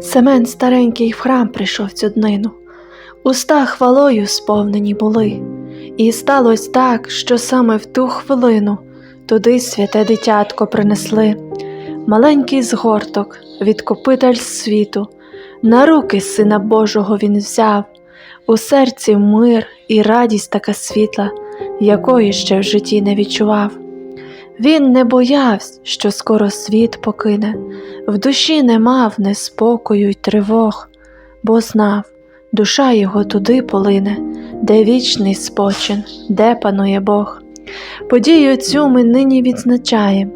Семен старенький в храм прийшов цю днину, уста хвалою сповнені були, і сталося так, що саме в ту хвилину туди святе дитятко принесли, маленький згорток, відкупитель світу, на руки Сина Божого він взяв, у серці мир і радість така світла, якої ще в житті не відчував. Він не боявся, що скоро світ покине, в душі не мав неспокою й тривог, бо знав, душа його туди полине, де вічний спочин, де панує Бог. Подію цю ми нині відзначаєм,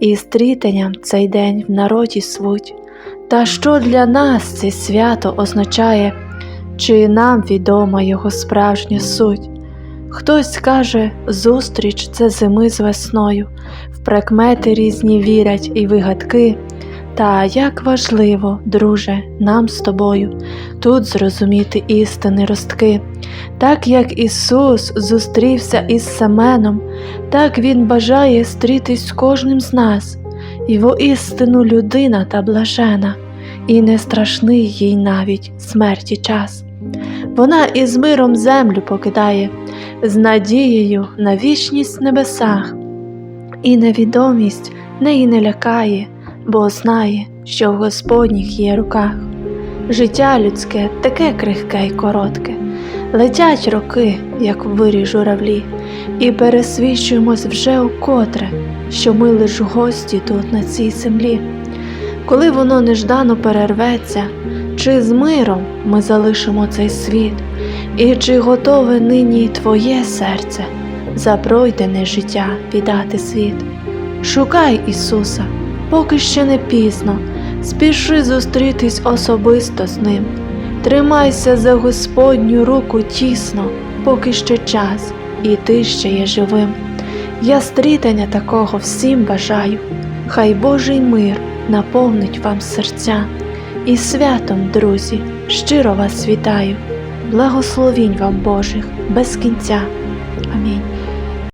і стрітенням цей день в народі свуть. Та що для нас це свято означає, чи нам відома його справжня суть? Хтось каже, зустріч це зими з весною, в прикмети різні вірять і вигадки. Та як важливо, друже, нам з тобою тут зрозуміти істини ростки. Так як Ісус зустрівся із Семеном, так Він бажає стрітись з кожним з нас, і воістину людина та блажена, і не страшний їй навіть смерті час. Вона із миром землю покидає, з надією на вічність в небесах, і невідомість неї не лякає, бо знає, що в Господніх є руках. Життя людське таке крихке й коротке, летять роки, як вирі журавлі, і пересвідчуємось вже укотре, що ми лиш гості тут на цій землі. Коли воно неждано перерветься, чи з миром ми залишимо цей світ, і чи готове нині твоє серце за пройдене життя віддати світ? Шукай Ісуса, поки ще не пізно, спіши зустрітись особисто з Ним. Тримайся за Господню руку тісно, поки ще час, і ти ще є живим. Я стрітання такого всім бажаю, хай Божий мир наповнить вам серця. І святом, друзі, щиро вас вітаю, благословінь вам Божих без кінця. Амінь.